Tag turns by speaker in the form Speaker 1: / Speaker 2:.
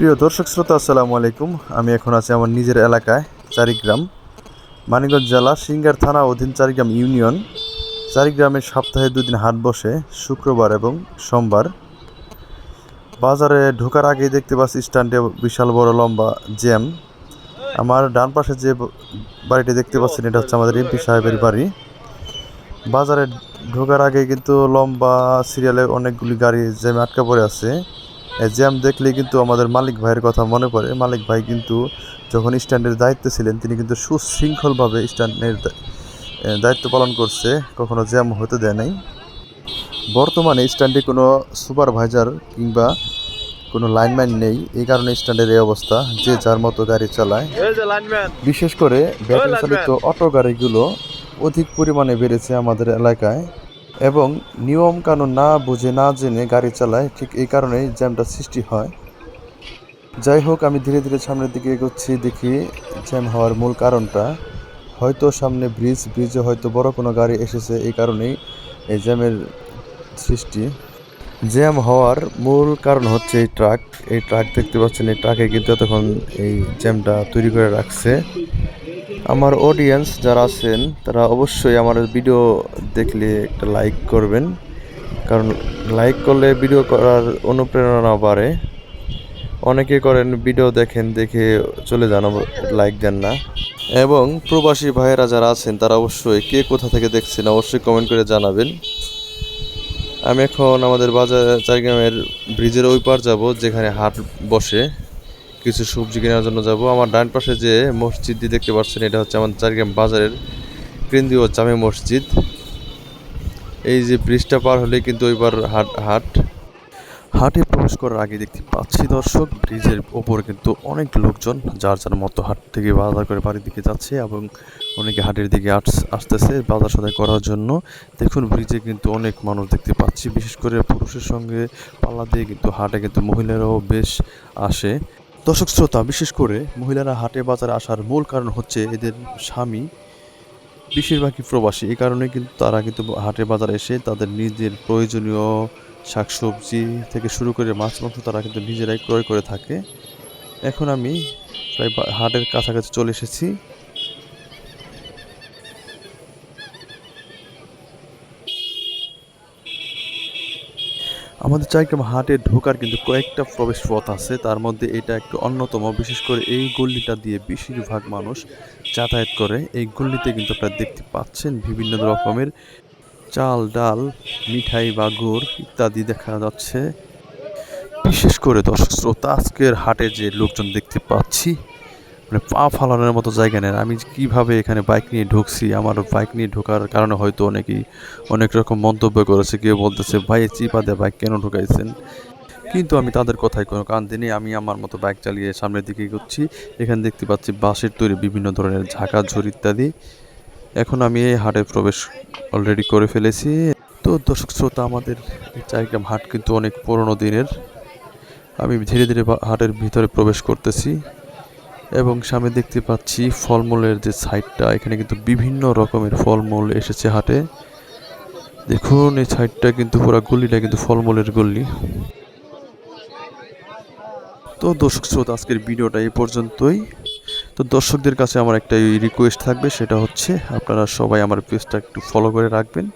Speaker 1: প্রিয় দর্শক শ্রোতা, আসসালামু আলাইকুম। আমি এখন আছি আমার নিজের এলাকায়, চারিগ্রাম, মানিকগঞ্জ জেলা, সিঙ্গার থানা অধীন চারিগ্রাম ইউনিয়ন। চারিগ্রামে সপ্তাহে দুদিন হাট বসে, শুক্রবার এবং সোমবার। বাজারে ঢোকার আগেই দেখতে পাচ্ছি স্ট্যান্ডে বিশাল বড় লম্বা জ্যাম। আমার ডান পাশে যে বাড়িটি দেখতে পাচ্ছেন, এটা হচ্ছে আমাদের এমপি সাহেবের বাড়ি। বাজারে ঢোকার আগে কিন্তু লম্বা সিরিয়ালে অনেকগুলি গাড়ি জ্যামে আটকা পড়ে আছে। জ্যাম দেখলে কিন্তু আমাদের মালিক ভাইয়ের কথা মনে পড়ে। মালিক ভাই কিন্তু যখন স্ট্যান্ডের দায়িত্বে ছিলেন তিনি কিন্তু সুশৃঙ্খলভাবে স্ট্যান্ডের দায়িত্ব পালন করছে কখনো জ্যাম হতে দেয় নাই। বর্তমানে স্ট্যান্ডে কোনো সুপারভাইজার কিংবা কোনো লাইনম্যান নেই এই কারণে স্ট্যান্ডের এই অবস্থা যে যার মতো গাড়ি চালায়। বিশেষ করে ব্যাটারি চালিত অটো গাড়িগুলো অধিক পরিমাণে বেড়েছে আমাদের এলাকায়। এবং নিয়ম কানুন না বুঝে না জেনে গাড়ি চালায়, ঠিক এই কারণেই জ্যামটা সৃষ্টি হয়। যাই হোক, আমি ধীরে ধীরে সামনের দিকে এগোচ্ছি, দেখি জ্যাম হওয়ার মূল কারণটা। হয়তো সামনে ব্রিজ, ব্রিজে হয়তো বড় কোনো গাড়ি এসেছে, এই কারণেই এই জ্যামের সৃষ্টি। জ্যাম হওয়ার মূল কারণ হচ্ছে এই ট্রাক। এই ট্রাক দেখতে পাচ্ছেন, এই ট্রাকে কিন্তু তখন এই জ্যামটা তৈরি করে রাখছে। আমার অডিয়েন্স যারা আছেন, তারা অবশ্যই আমার ভিডিও দেখলে একটা লাইক করবেন। কারণ লাইক করলে ভিডিও করার অনুপ্রেরণা বাড়ে। অনেকে করেন ভিডিও দেখেন, দেখে চলে যান লাইক দেন না। এবং প্রবাসী ভাইয়েরা যারা আছেন, তারা অবশ্যই কে কোথা থেকে দেখছেন, অবশ্যই কমেন্ট করে জানাবেন। আমি এখন আমাদের বাজার, চারগ্রামের ব্রিজের ওই পার যাব, যেখানে হাট বসে। কিছু সবজি কেনার জন্য যাব। আমার ডান পাশে যে মসজিদটি দেখতে পাচ্ছেন, এটা হচ্ছে আমাদের চারগ্রাম বাজারের কেন্দ্রীয় জামে মসজিদ। এই যে ব্রিজটা পার হলে কিন্তু ওইবার হাট হাট। হাটে প্রবেশ করার আগে দেখতে পাচ্ছি দর্শক, ব্রিজের ওপর কিন্তু অনেক লোকজন যার যার মতো হাট থেকে বাজার করে বাড়ির দিকে যাচ্ছে এবং অনেকে হাটের দিকে আস- আসতেছে বাজার সদাই করার জন্য। দেখুন, ব্রিজে কিন্তু অনেক মানুষ দেখতে পাচ্ছি, বিশেষ করে পুরুষের সঙ্গে পাল্লা দিয়ে কিন্তু হাটে কিন্তু মহিলারাও বেশ আসে। দর্শক শ্রোতা, বিশেষ করে মহিলারা হাটে বাজারে আসার মূল কারণ হচ্ছে এদের স্বামী, বেশিরভাগই প্রবাসী। এই কারণে কিন্তু তারা কিন্তু হাটে বাজারে এসে তাদের নিজের প্রয়োজনীয় শাকসবজি থেকে শুরু করে মাছ মাংস তারা কিন্তু নিজেরাই ক্রয় করে থাকে। এখন আমি প্রায় হাটের কাছাকাছি চলে এসেছি। আমাদের চাইগ্রাম হাটে ঢোকার কিন্তু কয়েকটা প্রবেশ পথ আছে। তার মধ্যে এটা একটু অন্যতম। বিশেষ করে এই গল্লিটা দিয়ে বেশিরভাগ মানুষ যাতায়াত করে। এই গল্লিতে কিন্তু আপনারা দেখতে পাচ্ছেন বিভিন্ন রকমের চাল, ডাল, মিঠাই বা গুড় ইত্যাদি দেখা যাচ্ছে। বিশেষ করে দর্শক শ্রোতা, আজকের হাটে যে লোকজন দেখতে পাচ্ছি মানে পা ফালানোর মতো জায়গা নেই। আমি কীভাবে এখানে বাইক নিয়ে ঢুকছি? আমার বাইক নিয়ে ঢোকার কারণে হয়তো অনেকেই অনেক রকম মন্তব্য করেছে। কেউ বলতেছে, ভাই চিপা দিয়ে বাইক কেন ঢুকাইছেন? কিন্তু আমি তাদের কথায় কোনো কান দিইনি। আমি আমার মতো বাইক চালিয়ে সামনের দিকে এগোচ্ছি। এখানে দেখতে পাচ্ছি বাঁশের তৈরি বিভিন্ন ধরনের ঝাঁকা ঝুর ইত্যাদি। এখন আমি এই হাটে প্রবেশ অলরেডি করে ফেলেছি। তো দর্শক শ্রোতা, আমাদের চারিগ্রাম হাট কিন্তু অনেক পুরনো দিনের। আমি ধীরে ধীরে হাটের ভিতরে প্রবেশ করতেছি। এবং সামনে দেখতে পাচ্ছি ফলমূলের যে সাইডটা, এখানে কিন্তু বিভিন্ন রকমের ফলমূল এসেছে হাটে। দেখুন, এই সাইডটা কিন্তু পুরো গলিটা কিন্তু ফলমূলের গলি। তো দর্শক শ্রোতা, আজকের ভিডিওটা এই পর্যন্তই। তো দর্শকদের কাছে আমার একটা রিকোয়েস্ট থাকবে, সেটা হচ্ছে আপনারা সবাই আমার পেজটা একটু ফলো করে রাখবেন।